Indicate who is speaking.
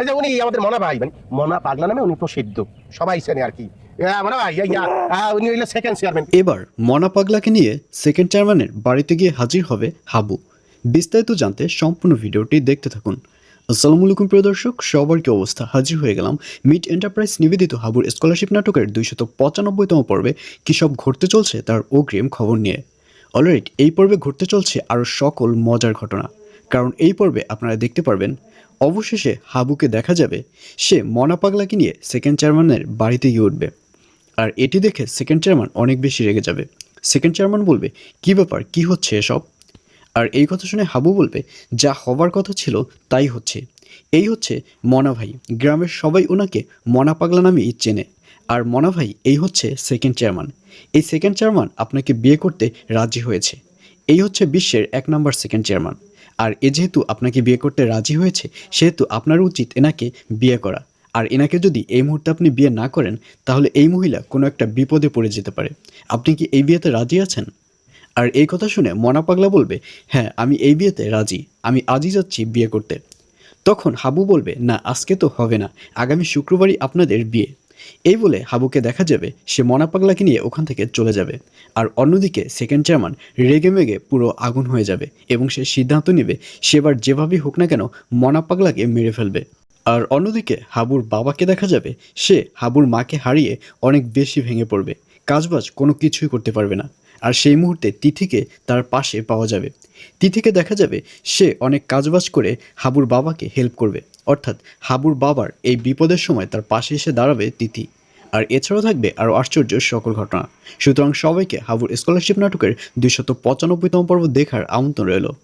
Speaker 1: এই যে উনি আমাদের মনা ভাই মানে মনা পাগলা নামে উনি প্রসিদ্ধ। সবাই চেনে আর কি।
Speaker 2: এবার মনা পাগলাকে নিয়ে সেকেন্ড চেয়ারম্যানের বাড়িতে গিয়ে হাজির হবে হাবু। বিস্তারিত জানতে সম্পূর্ণ ভিডিওটি দেখতে থাকুন। আসসালামু আলাইকুম, প্রিয় দর্শক। সবার কি অবস্থা? হাজির হয়ে গেলাম মিড এন্টারপ্রাইজ নিবেদিত হাবুর স্কলারশিপ নাটকের দুইশত পঁচানব্বইতম পর্বে। কী সব ঘটতে চলছে তার অগ্রিম খবর নিয়ে। অলরেডি এই পর্বে ঘটতে চলছে আরও সকল মজার ঘটনা। কারণ এই পর্বে আপনারা দেখতে পারবেন, অবশেষে হাবুকে দেখা যাবে সে মনা পাগলাকে নিয়ে সেকেন্ড চেয়ারম্যানের বাড়িতে গিয়ে উঠবে। আর এটি দেখে সেকেন্ড চেয়ারম্যান অনেক বেশি রেগে যাবে। সেকেন্ড চেয়ারম্যান বলবে, কি ব্যাপার? কি হচ্ছে এসব? আর এই কথা শুনে হাবু বলবে, যা হবার কথা ছিল তাই হচ্ছে। এই হচ্ছে মনা ভাই। গ্রামের সবাই ওনাকে মনা পাগলা নামেই চেনে। আর মনা ভাই, এই হচ্ছে সেকেন্ড চেয়ারম্যান এই সেকেন্ড চেয়ারম্যান আপনাকে বিয়ে করতে রাজি হয়েছে। এই হচ্ছে বিশ্বের এক নম্বর সেকেন্ড চেয়ারম্যান আর এ যেহেতু আপনাকে বিয়ে করতে রাজি হয়েছে, সেহেতু আপনার উচিত এনাকে বিয়ে করা। আর এনাকে যদি এই মুহূর্তে আপনি বিয়ে না করেন, তাহলে এই মহিলা কোনো একটা বিপদে পড়ে যেতে পারে। আপনি কি এই বিয়েতে রাজি আছেন? আর এই কথা শুনে মনা পাগলা বলবে হ্যাঁ আমি এই বিয়েতে রাজি। আমি আজই যাচ্ছি বিয়ে করতে। তখন হাবু বলবে, না, আজকে তো হবে না। আগামী শুক্রবারই আপনাদের বিয়ে। এই বলে হাবুকে দেখা যাবে, সে মনা পাগলাকে নিয়ে ওখান থেকে চলে যাবে। আর অন্যদিকে সেকেন্ড চেয়ারম্যান রেগে মেগে পুরো আগুন হয়ে যাবে এবং সে সিদ্ধান্ত নেবে সেবার যেভাবেই হোক না কেন মনা পাগলাকে মেরে ফেলবে। আর অন্যদিকে হাবুর বাবাকে দেখা যাবে, সে হাবুর মাকে হারিয়ে অনেক বেশি ভেঙে পড়বে। কাজবাজ কোনো কিছুই করতে পারবে না। আর সেই মুহূর্তে তিথিকে তার পাশে পাওয়া যাবে। তিথিকে দেখা যাবে, সে অনেক কাজবাজ করে হাবুর বাবাকে হেল্প করবে। অর্থাৎ হাবুর বাবার এই বিপদের সময় তার পাশে এসে দাঁড়াবে তিথি আর এছাড়াও থাকবে আরও আশ্চর্য সকল ঘটনা। সুতরাং সবাইকে হাবুর স্কলারশিপ নাটকের দুইশত পঁচানব্বইতম পর্ব দেখার আমন্ত্রণ রইল।